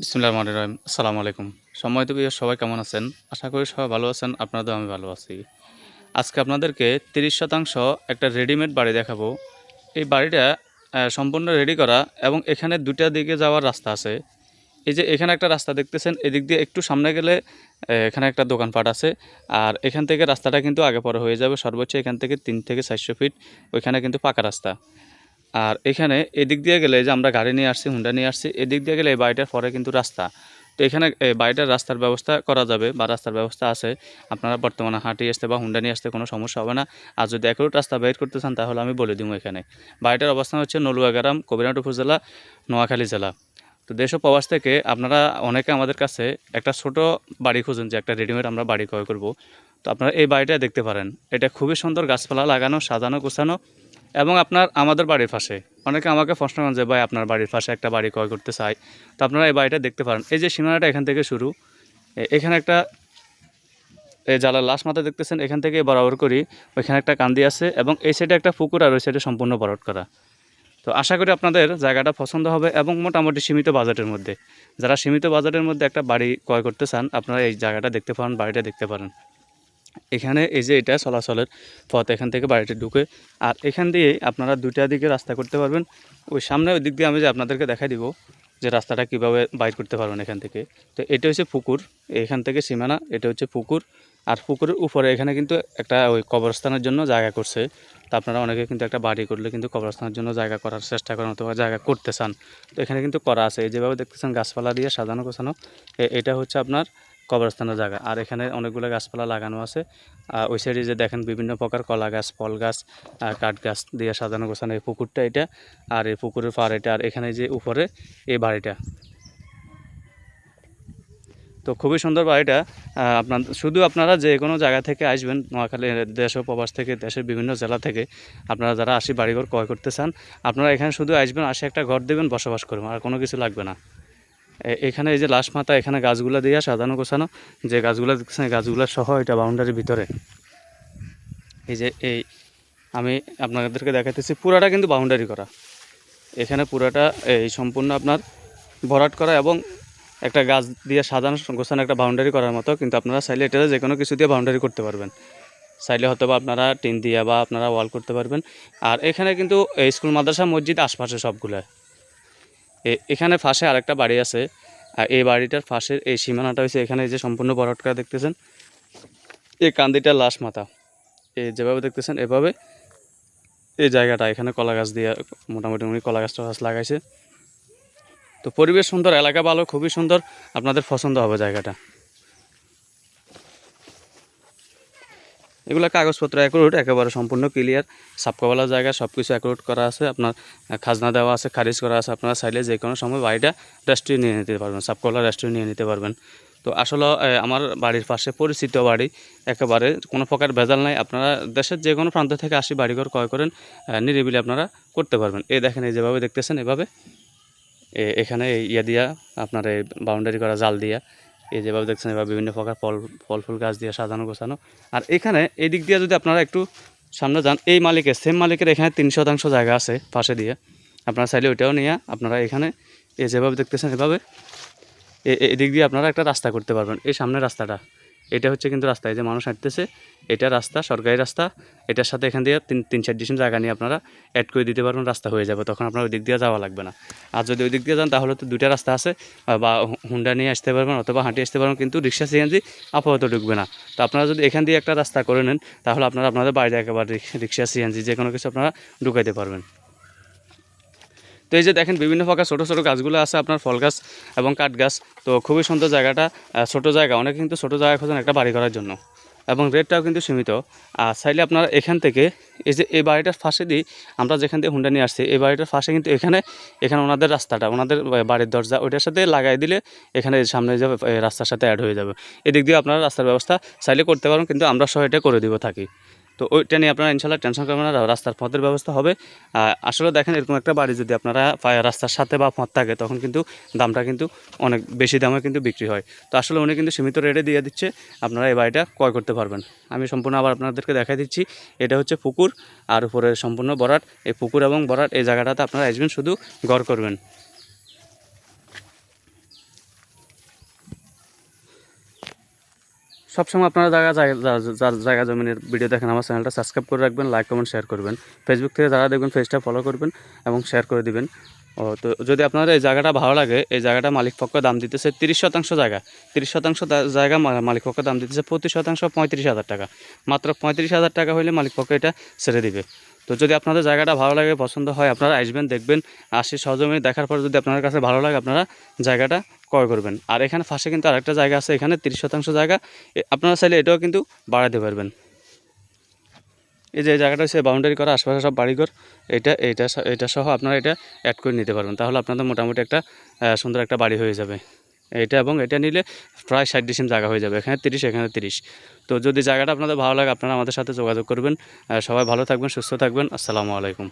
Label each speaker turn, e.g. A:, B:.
A: বিসমুল্লাহ রহমান রহিম। আসসালামু আলাইকুম। সম্মানিত প্রিয় সবাই কেমন আছেন? আশা করি সবাই ভালো আছেন আপনাদের আমি ভালো আছি। আজকে আপনাদেরকে তিরিশ শতাংশ একটা রেডিমেড বাড়ি দেখাবো। এই বাড়িটা সম্পূর্ণ রেডি করা এবং এখানে দুটা দিকে যাওয়ার রাস্তা আছে। এই যে এখানে একটা রাস্তা দেখতেছেন, এদিক দিয়ে একটু সামনে গেলে এখানে একটা দোকানপাট আছে। আর এখান থেকে রাস্তাটা কিন্তু আগে পরে হয়ে যাবে, সর্বোচ্চ এখান থেকে তিন থেকে চারশো ফিট, ওইখানে কিন্তু পাকা রাস্তা। আর এখানে এদিক দিয়ে গেলে যে আমরা গাড়ি নিয়ে আসছি হুন্ডা নিয়ে আসছি, এদিক দিয়ে গেলে এই বাড়িটার পরে কিন্তু রাস্তা। তো এখানে বাড়িটার রাস্তার ব্যবস্থা করা যাবে বা রাস্তার ব্যবস্থা আছে। আপনারা বর্তমানে হাঁটি আসতে বা হুন্ডা নিয়ে আসতে কোনো সমস্যা হবে না। আর যদি একরোট রাস্তা বের করতে চান, তাহলে আমি বলে দিব এখানে। বাড়িটার অবস্থান হচ্ছে নলুয়াগ্রাম, কবিরাট উপজেলা, নোয়াখালী জেলা। তো দেশ প্রবাস থেকে আপনারা অনেকে আমাদের কাছে একটা ছোট বাড়ি খুঁজেন, যে একটা রেডিমেড আমরা বাড়ি ক্রয় করব। তো আপনারা এই বাড়িটা দেখতে পারেন। এটা খুবই সুন্দর গাছপালা লাগানো, সাজানো, গোছানো। এবং আপনার আমাদের বাড়ির পাশে। অনেকে আমাকে প্রশ্ন করেন যে, ভাই, আপনার বাড়ির পাশে একটা বাড়ি ক্রয় করতে চাই। তো আপনারা এই বাড়িটা দেখতে পারেন। এই যে সীমানাটা এখান থেকে শুরু এখানে একটা, এই জালার লাশ মাথা দেখতেছেন। এখান থেকে বরাবর করি, ওইখানে একটা কান্দি আছে এবং এই সাইডে একটা পুকুর আর ওই সাইডে সম্পূর্ণ বরট করা। তো আশা করি আপনাদের জায়গাটা পছন্দ হবে এবং মোটামুটি সীমিত বাজেটের মধ্যে। যারা সীমিত বাজেটের মধ্যে একটা বাড়ি ক্রয় করতে চান, আপনারা এই জায়গাটা দেখতে পারেন, বাড়িটা দেখতে পারেন। এখানে এই যে এটা চলাচলের পথ, এখান থেকে বাড়িতে ঢুকে। আর এখান দিয়ে আপনারা দুইটা দিকে রাস্তা করতে পারবেন। ওই সামনে ওই দিক দিয়ে আমি যে আপনাদেরকে দেখাই দিব যে রাস্তাটা কীভাবে বাইর করতে পারবেন এখান থেকে। তো এটা হচ্ছে পুকুর, এখান থেকে সীমানা, এটা হচ্ছে পুকুর। আর পুকুরের উপরে এখানে কিন্তু একটা ওই কবরস্থানের জন্য জায়গা করছে। তো আপনারা অনেকে কিন্তু একটা বাড়ি করলে কিন্তু কবরস্থানের জন্য জায়গা করার চেষ্টা করেন অথবা জায়গা করতে চান। তো এখানে কিন্তু করা আছে। এই যেভাবে দেখতেছেন গাছপালা দিয়ে সাজানো গোছানো এটা হচ্ছে আপনার কবরস্থানের জায়গা। আর এখানে অনেকগুলো গাছপালা লাগানো আছে। আর ওই সাইডে যে দেখেন বিভিন্ন প্রকার কলা গাছ, ফল গাছ কাঠ গাছ দিয়ে সাজানো গোছানো এই পুকুরটা এটা। আর এই পুকুরের পার এটা। আর এখানে যে উপরে এই বাড়িটা। তো খুবই সুন্দর বাড়িটা। আপনার শুধু আপনারা যে কোনো জায়গা থেকে আসবেন, নোয়াখালী দেশ ও প্রবাস থেকে, দেশের বিভিন্ন জেলা থেকে, আপনারা যারা আসি বাড়িঘর ক্রয় করতে চান, আপনারা এখানে শুধু আসবেন, আসে একটা ঘর দেবেন, বসবাস করবেন। আর কোনো কিছু লাগবে না। এখানে এই যে লাশ মাথা, এখানে গাছগুলো দিয়ে সাজানো, গোছানো, যে গাছগুলো দেখছেন গাছগুলো সহ এটা বাউন্ডারির ভিতরে। এই যে এই, আমি আপনাদেরকে দেখাতেছি পুরাটা কিন্তু বাউন্ডারি করা। এখানে পুরাটা, এই সম্পূর্ণ আপনার ভরাট করা এবং একটা গাছ দিয়ে সাজানো, গোছানো একটা বাউন্ডারি করার মতো, কিন্তু আপনারা চাইলে এটা যে কোনো কিছু দিয়ে বাউন্ডারি করতে পারবেন। চাইলে হয়তো বা আপনারা টিন দিয়ে বা আপনারা ওয়াল করতে পারবেন। আর এখানে কিন্তু স্কুল, মাদ্রাসা, মসজিদ, আশপাশে সবগুলো এখানে ফাঁসে আরেকটা বাড়ি আছে। আর এই বাড়িটার ফাঁসের এই সীমানাটা হয়েছে এখানে যে সম্পূর্ণ বরটকা দেখতেছেন। এই কান্দিটা লাশ মাথা। এই যেভাবে দেখতেছেন, এভাবে এই জায়গাটা, এখানে কলা গাছ দিয়ে মোটামুটি উনি কলা গাছটা গাছ লাগাইছে। তো পরিবেশ সুন্দর, এলাকা ভালো, খুবই সুন্দর। আপনাদের পছন্দ হবে জায়গাটা। এগুলো কাগজপত্র অ্যাকুরেট একেবারে সম্পূর্ণ ক্লিয়ার সাপকাওয়ালা জায়গা সব কিছু অ্যাকুরেট করা আছে। আপনার খাজনা দেওয়া আছে, খারিজ করা আছে, আপনারা চাইলে যে কোনো সময় বাড়িটা রেস্টুরি নিয়ে নিতে পারবেন সাপকাওয়ালা রেস্টুরি নিয়ে নিতে পারবেন। তো আসলে আমার বাড়ির পাশে পরিচিত বাড়ি, একেবারে কোনো প্রকার ভেজাল নাই। আপনারা দেশের যে কোনো প্রান্ত থেকে আসি, বাড়িঘর ক্রয় করেন নিরিবিলি আপনারা করতে পারবেন। এই দেখেন, এই যেভাবে দেখতেছেন, এভাবে। এখানে ইয়ে দিয়া, আপনার এই বাউন্ডারি করা জাল দিয়া। এই যেভাবে দেখছেন এবার বিভিন্ন প্রকার ফল ফল ফুল গাছ দিয়ে সাজানো, গোছানো। আর এখানে এই দিক দিয়ে যদি আপনারা একটু সামনে যান, এই মালিকের সেম মালিকের এখানে তিন শতাংশ জায়গা আছে পাশে দিয়ে। আপনারা চাইলে ওইটাও নিয়ে আপনারা এখানে এই যেভাবে দেখতেছেন, এভাবে এদিক দিয়ে আপনারা একটা রাস্তা করতে পারবেন। এই সামনের রাস্তাটা। এটা হচ্ছে কিন্তু রাস্তা, এই যে মানুষ হাঁটতেছে, এটা রাস্তা, সরকারি রাস্তা, এটার সাথে এখান দিয়ে তিন তিন, চার ডিসিম জায়গা নিয়ে আপনারা অ্যাড করে দিতে পারবেন, রাস্তা হয়ে যাবে, তখন আপনার ওই দিক দিয়ে যাওয়া লাগবে না। আর যদি ওই দিক দিয়ে যান, তাহলে তো দুইটা রাস্তা আছে বা হুন্ডা নিয়ে আসতে পারবেন অথবা হাঁটে আসতে পারবেন, কিন্তু রিক্সা সিএনজি আপাতত ঢুকবে না। তো আপনারা যদি এখান দিয়ে একটা রাস্তা করে নেন, তাহলে আপনারা আপনাদের বাড়িতে একেবারে রিক- রিক্সা সিএনজি যে কোনো কিছু আপনারা ঢুকাইতে পারবেন। তো এই যে দেখেন বিভিন্ন প্রকার ছোটো ছোটো গাছগুলো আছে আপনার ফল গাছ এবং কাঠ গাছ। তো খুবই সুন্দর জায়গাটা ছোটো জায়গা। অনেকে কিন্তু ছোটো জায়গা খোঁজেন একটা বাড়ি করার জন্য। এবং রেটটাও কিন্তু সীমিত। আর চাইলে আপনারা এখান থেকে, এই যে এই বাড়িটার ফাঁসে দিই আমরা যেখান থেকে হুন্ডা নিয়ে আসছি, এই বাড়িটার পাশে কিন্তু এখানে এখানে ওনাদের রাস্তাটা, ওনাদের বাড়ির দরজা, ওইটার সাথে লাগাই দিলে এখানে সামনে যাবে রাস্তার সাথে অ্যাড হয়ে যাবে। এদিক দিয়ে আপনারা রাস্তার ব্যবস্থা চাইলে করতে পারেন, কিন্তু আমরা সহ এটা করে দিব থাকি। তো ওইটা নিয়ে আপনারা ইনশাল্লাহ টেনশন করবেন না, রাস্তার পথের ব্যবস্থা হবে। আসলে দেখেন, এরকম একটা বাড়ি যদি আপনারা রাস্তার সাথে বা পথ থাকে, তখন কিন্তু দামটা কিন্তু অনেক বেশি দামে কিন্তু বিক্রি হয়। তো আসলে উনি কিন্তু সীমিত রেটে দিয়ে দিচ্ছে, আপনারা এই বাড়িটা ক্রয় করতে পারবেন। আমি সম্পূর্ণ আবার আপনাদেরকে দেখাই দিচ্ছি, এটা হচ্ছে পুকুর, আর উপরে সম্পূর্ণ বরাট। এই পুকুর এবং বরাট, এই জায়গাটাতে আপনারা আসবেন, শুধু গড় করবেন। সবসময় আপনারা জায়গা জায়গা জমিনের ভিডিও দেখেন, আমার চ্যানেলটা সাবস্ক্রাইব করে রাখবেন লাইক কমেন্ট শেয়ার করবেন। ফেসবুক থেকে যারা দেখবেন পেজটা ফলো করবেন এবং শেয়ার করে দিবেন। ও, তো যদি আপনাদের এই জায়গাটা ভালো লাগে, এই জায়গাটা মালিক পক্ষ দাম দিতেছে তিরিশ শতাংশ জায়গা। তিরিশ শতাংশ জায়গা মা- মালিক পক্ষ দাম দিতেছে প্রতি শতাংশ পঁয়ত্রিশ হাজার টাকা। মাত্র পঁয়ত্রিশ হাজার টাকা হলে মালিক পক্ষ এটা ছেড়ে দিবে। তো যদি আপনাদের জায়গাটা ভালো লাগে, পছন্দ হয়, আপনারা আসবেন, দেখবেন, আসি সহজমিনে দেখার পর যদি আপনার কাছে ভালো লাগে, আপনারা জায়গাটা ক্রয় করবেন। আর এখানে ফাঁসে কিন্তু আরেকটা জায়গা আছে, এখানে তিরিশ শতাংশ জায়গা। আপনারা চাইলে এটাও কিন্তু বাড়াতে পারবেন। এই যে জায়গাটা হচ্ছে বাউন্ডারি করা, আশপাশে সব বাড়িঘর। এটা এটা এটা সহ আপনারা এটা অ্যাড করে নিতে পারবেন। তাহলে আপনাদের মোটামুটি একটা সুন্দর একটা বাড়ি হয়ে যাবে। এটা এবং এটা নিলে প্রায় ষাট ডিসিম জায়গা হয়ে যাবে। এখানে তিরিশ এখানে তিরিশ। তো যদি জায়গাটা আপনাদের ভালো লাগে, আপনারা আমাদের সাথে যোগাযোগ করবেন। সবাই ভালো থাকবেন, সুস্থ থাকবেন। আসসালামু আলাইকুম।